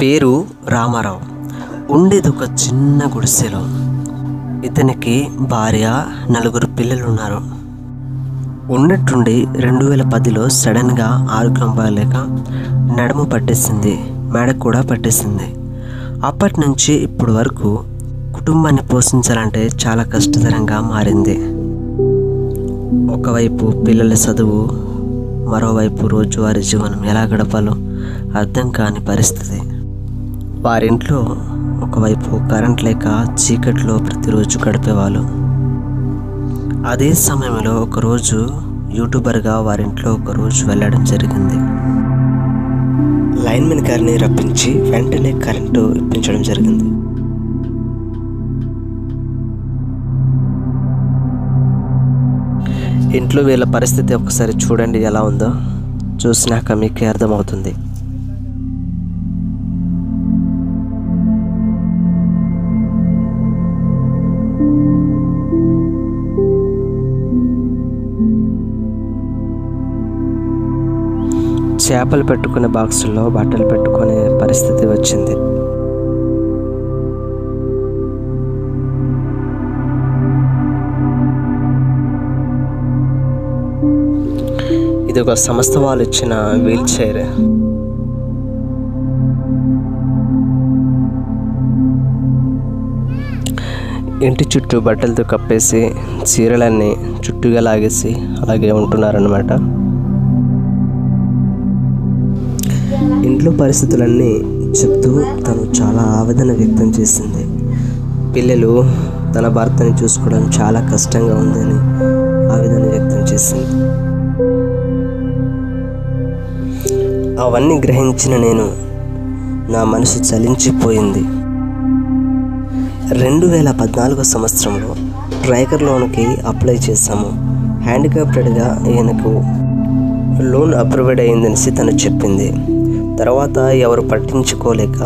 పేరు రామారావు. ఉండేది ఒక చిన్న గుడిసెలో. ఇతనికి భార్య నలుగురు పిల్లలు ఉన్నారు ఉన్నట్టుండి రెండు వేల పదిలో సడన్గా ఆరోగ్యం బాగలేక నడుము పట్టేసింది మెడ కూడా పట్టేసింది. అప్పటి నుంచి ఇప్పటి వరకు కుటుంబాన్ని పోషించాలంటే చాలా కష్టతరంగా మారింది. ఒకవైపు పిల్లల చదువు మరోవైపు రోజువారీ జీవనం ఎలా గడపాలో అర్థం కాని పరిస్థితి. వారింట్లో ఒకవైపు కరెంట్ లేక చీకట్లో ప్రతిరోజు గడిపేవాళ్ళు. అదే సమయంలో ఒకరోజు యూట్యూబర్గా వారింట్లో ఒకరోజు వెళ్ళడం జరిగింది. లైన్మెన్ గారిని రప్పించి వెంటనే కరెంటు ఇప్పించడం జరిగింది. ఇంట్లో వీళ్ళ పరిస్థితి ఒకసారి చూడండి ఎలా ఉందో. చూసినాక మీకే అర్థమవుతుంది. చేపలు పెట్టుకునే బాక్సుల్లో బట్టలు పెట్టుకునే పరిస్థితి వచ్చింది. ఇది ఒక సంస్థ వాళ్ళు ఇచ్చిన వీల్ చైర్. ఇంటి చుట్టూ బట్టలతో కప్పేసి చీరలన్నీ చుట్టూగా లాగేసి అలాగే ఉంటున్నారనమాట ఇంట్లో పరిస్థితులన్నీ చెప్తూ తను చాలా ఆవేదన వ్యక్తం చేసింది. పిల్లలు తన భర్తని చూసుకోవడం చాలా కష్టంగా ఉందని ఆవేదన వ్యక్తం చేసింది. అవన్నీ గ్రహించిన నేను నా మనసు చలించిపోయింది. రెండు వేల పద్నాలుగో సంవత్సరంలో ట్రైకర్ లోన్కి అప్లై చేశాము. హ్యాండిక్యాప్టెడ్గా ఈయనకు లోన్ అప్రూవ్డ్ అయిందనేసి తను చెప్పింది. తర్వాత ఎవరు పట్టించుకోలేక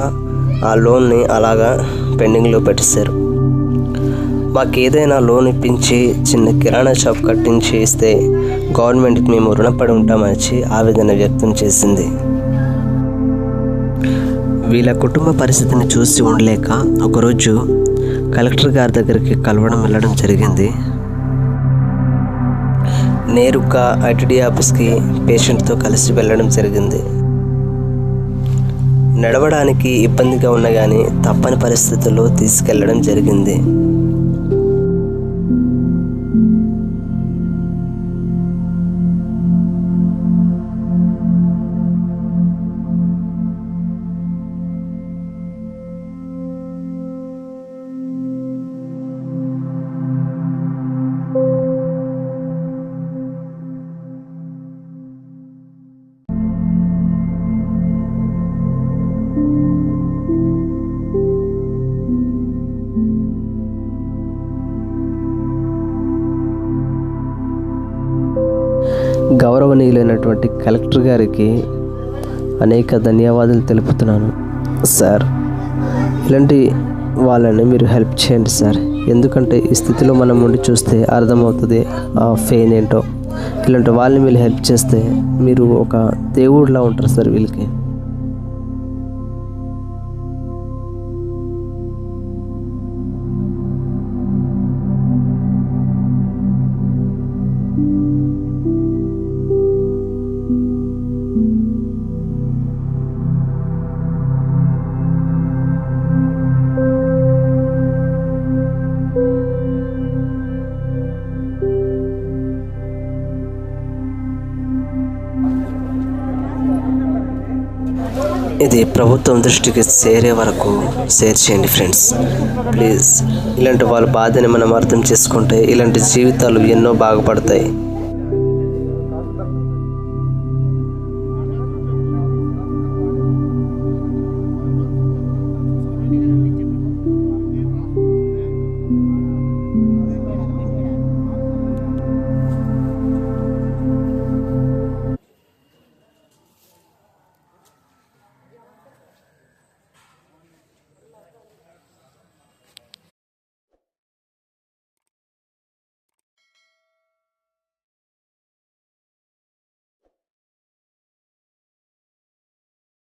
ఆ లోన్ని అలాగా పెండింగ్లో పెట్టేశారు. మాకు ఏదైనా లోన్ ఇప్పించి చిన్న కిరాణా షాప్ కట్టించి ఇస్తే గవర్నమెంట్కి మేము రుణపడి ఉంటామని ఆవేదన వ్యక్తం చేసింది. వీళ్ళ కుటుంబ పరిస్థితిని చూసి ఉండలేక ఒకరోజు కలెక్టర్ గారి దగ్గరికి కలవడం వెళ్ళడం జరిగింది. నేరుగా ఐటీడీ ఆఫీస్కి పేషెంట్తో కలిసి వెళ్ళడం జరిగింది. నడవడానికి ఇబ్బందిగా ఉన్న కానీ తప్పని పరిస్థితుల్లో తీసుకెళ్ళడం జరిగింది. గౌరవనీయులైనటువంటి కలెక్టర్ గారికి అనేక ధన్యవాదాలు తెలుపుతున్నాను. సార్ ఇలాంటి వాళ్ళని మీరు హెల్ప్ చేయండి సార్. ఎందుకంటే ఈ స్థితిలో మనం ఉండి చూస్తే అర్థమవుతుంది ఆ ఫెయిన్ ఏంటో. ఇలాంటి వాళ్ళని మీరు హెల్ప్ చేస్తే మీరు ఒక దేవుడిలా ఉంటారు సార్ వీళ్ళకి. ఇది ప్రభుత్వం దృష్టికి చేరే వరకు షేర్ చేయండి ఫ్రెండ్స్ ప్లీజ్ ఇలాంటి వాళ్ళ బాధని మనం అర్థం చేసుకుంటే ఇలాంటి జీవితాలు ఎన్నో బాగుపడతాయి.